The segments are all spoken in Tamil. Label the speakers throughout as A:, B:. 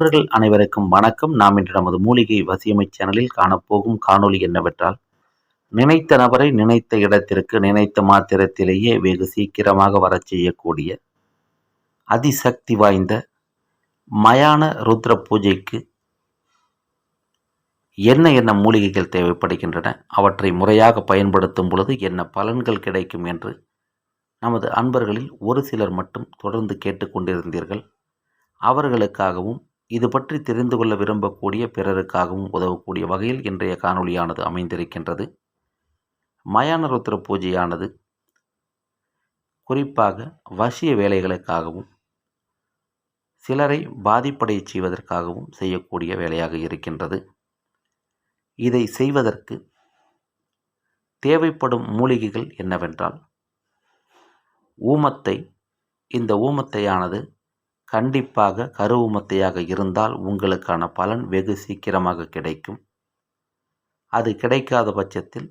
A: நண்பர்கள் அனைவருக்கும் வணக்கம். நாம் இன்று நமது மூலிகை வசியமை சேனலில் காணப்போகும் காணொளி என்னவென்றால் நினைத்த நபரை நினைத்த இடத்திற்கு நினைத்த மாத்திரத்திலேயே வெகு சீக்கிரமாக வரச் செய்யக்கூடிய அதிசக்தி வாய்ந்த மயான ருத்ர பூஜைக்கு என்ன என்ன மூலிகைகள் தேவைப்படுகின்றன அவற்றை முறையாக பயன்படுத்தும் பொழுது என்ன பலன்கள் கிடைக்கும் என்று நமது அன்பர்களில் ஒரு சிலர் மட்டும் தொடர்ந்து கேட்டுக்கொண்டிருந்தீர்கள் அவர்களுக்காகவும் இது பற்றி தெரிந்து கொள்ள விரும்பக்கூடிய பிறருக்காகவும் உதவக்கூடிய வகையில் இன்றைய காணொளியானது அமைந்திருக்கின்றது. மயான ருத்ர பூஜையானது குறிப்பாக வசிய வேலைகளுக்காகவும் சிலரை பாதிப்படைய செய்வதற்காகவும் செய்யக்கூடிய வேலையாக இருக்கின்றது. இதை செய்வதற்கு தேவைப்படும் மூலிகைகள் என்னவென்றால் ஊமத்தை இந்த ஊமத்தையானது கண்டிப்பாக கருவுமத்தையாக இருந்தால் உங்களுக்கான பலன் வெகு சீக்கிரமாக கிடைக்கும். அது கிடைக்காத பட்சத்தில்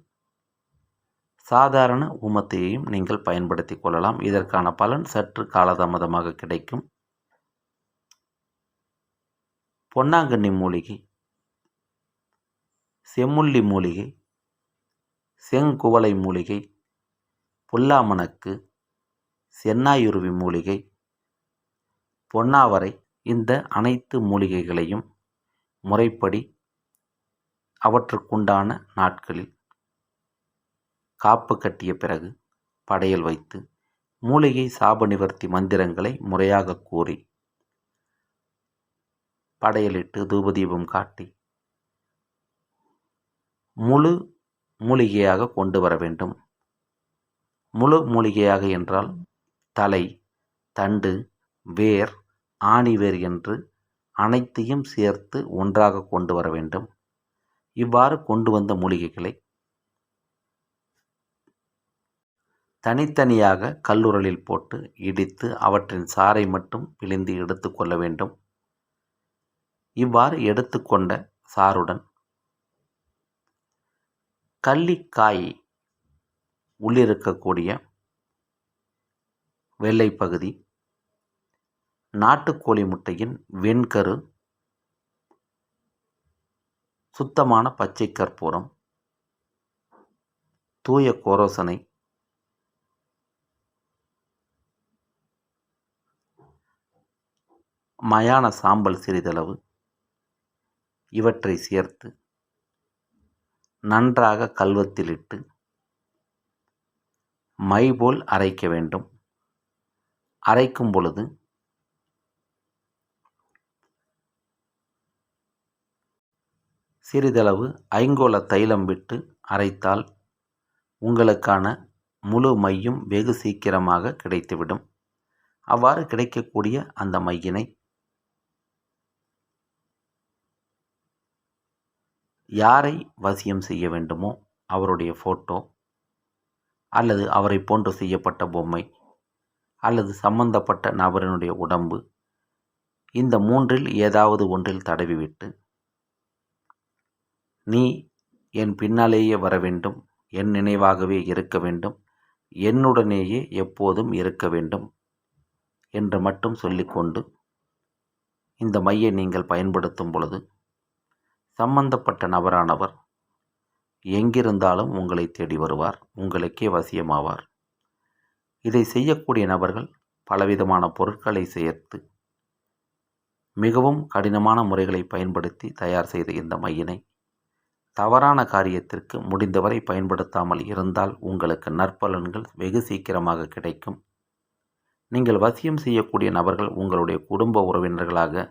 A: சாதாரண ஊமத்தையையும் நீங்கள் பயன்படுத்தி கொள்ளலாம். இதற்கான பலன் சற்று காலதாமதமாக கிடைக்கும். பொன்னாங்கண்ணி மூலிகை செம்முள்ளி மூலிகை செங்குவளை மூலிகை புல்லாமணக்கு சென்னாயுருவி மூலிகை பொன்னாவரை இந்த அனைத்து மூலிகைகளையும் முறைப்படி அவற்றுக்குண்டான நாட்களில் காப்பு கட்டிய பிறகு படையல் வைத்து மூலிகை சாப நிவர்த்தி மந்திரங்களை முறையாக கூறி படையலிட்டு தூபதீபம் காட்டி முழு மூலிகையாக கொண்டு வர வேண்டும். முழு மூலிகையாக என்றால் தலை தண்டு வேர் ஆணிவேர் என்று அனைத்தையும் சேர்த்து ஒன்றாக கொண்டு வர வேண்டும். இவ்வாறு கொண்டு வந்த மூலிகைகளை தனித்தனியாக கல்லுரலில் போட்டு இடித்து அவற்றின் சாறை மட்டும் பிழிந்து எடுத்து கொள்ள வேண்டும். இவ்வாறு எடுத்துக்கொண்ட சாறுடன் கள்ளிக்காய் உள்ளிருக்கக்கூடிய வெள்ளை பகுதி நாட்டுக்கோழி முட்டையின் வெண்கரு சுத்தமான பச்சை கற்பூரம் தூய கோரோசனை மயான சாம்பல் சிறிதளவு இவற்றை சேர்த்து நன்றாக கல்வத்திலிட்டு மை போல் அரைக்க வேண்டும். அரைக்கும் பொழுது சிறிதளவு ஐங்கோல தைலம் விட்டு அரைத்தால் உங்களுக்கான முழு மையும் வெகு சீக்கிரமாக கிடைத்துவிடும். அவ்வாறு கிடைக்கக்கூடிய அந்த மையினை யாரை வசியம் செய்ய வேண்டுமோ அவருடைய ஃபோட்டோ அல்லது அவரை போன்று செய்யப்பட்ட பொம்மை அல்லது சம்பந்தப்பட்ட நபரினுடைய உடம்பு இந்த மூன்றில் ஏதாவது ஒன்றில் தடவிவிட்டு நீ என் பின்னாலேயே வர வேண்டும் என் நினைவாகவே இருக்க வேண்டும் என்னுடனேயே எப்போதும் இருக்க வேண்டும் என்று மட்டும் சொல்லிக்கொண்டு இந்த மையை நீங்கள் பயன்படுத்தும் பொழுது சம்பந்தப்பட்ட நபரானவர் எங்கிருந்தாலும் உங்களை தேடி வருவார் உங்களுக்கே வசியமாவார். இதை செய்யக்கூடிய நபர்கள் பலவிதமான பொருட்களை சேர்த்து மிகவும் கடினமான முறைகளை பயன்படுத்தி தயார் செய்த இந்த மையினை தவறான காரியத்திற்கு முடிந்தவரை பயன்படுத்தாமல் இருந்தால் உங்களுக்கு நற்பலன்கள் வெகு சீக்கிரமாக கிடைக்கும். நீங்கள் வசியம் செய்யக்கூடிய நபர்கள் உங்களுடைய குடும்ப உறவினர்களாக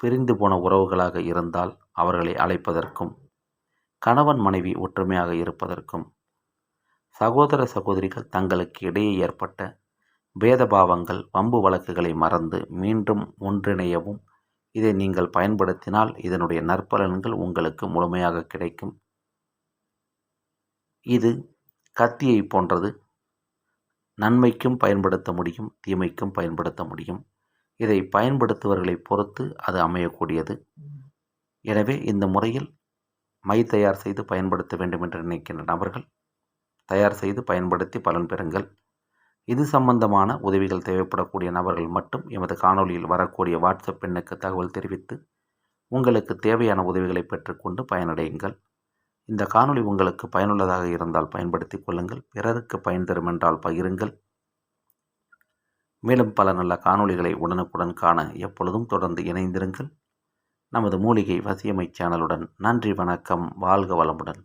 A: பிரிந்து போன உறவுகளாக இருந்தால் அவர்களை அழைப்பதற்கும் கணவன் மனைவி ஒற்றுமையாக இருப்பதற்கும் சகோதர சகோதரிகள் தங்களுக்கு இடையே ஏற்பட்ட பேதபாவங்கள் வம்பு வழக்குகளை மறந்து மீண்டும் ஒன்றிணையவும் இதை நீங்கள் பயன்படுத்தினால் இதனுடைய நற்பலன்கள் உங்களுக்கு முழுமையாக கிடைக்கும். இது கத்தியை போன்றது. நன்மைக்கும் பயன்படுத்த முடியும் தீமைக்கும் பயன்படுத்த முடியும். இதை பயன்படுத்துவர்களை பொறுத்து அது அமையக்கூடியது. எனவே இந்த முறையில் மை தயார் செய்து பயன்படுத்த வேண்டும் என்று நினைக்கின்ற நபர்கள் தயார் செய்து பயன்படுத்தி பலன் பெறுங்கள். இது சம்பந்தமான உதவிகள் தேவைப்படக்கூடிய நபர்கள் மட்டும் எமது காணொளியில் வரக்கூடிய வாட்ஸ்அப் எண்ணுக்கு தகவல் தெரிவித்து உங்களுக்கு தேவையான உதவிகளை பெற்றுக்கொண்டு பயனடையுங்கள். இந்த காணொளி உங்களுக்கு பயனுள்ளதாக இருந்தால் பயன்படுத்திக் கொள்ளுங்கள். பிறருக்கு பயன் தரும் என்றால் பகிருங்கள். மேலும் பல நல்ல காணொளிகளை உடனுக்குடன் காண எப்பொழுதும் தொடர்ந்து இணைந்திருங்கள். நமது மூலிகை வசியமை சேனலுடன் நன்றி வணக்கம் வாழ்க வளமுடன்.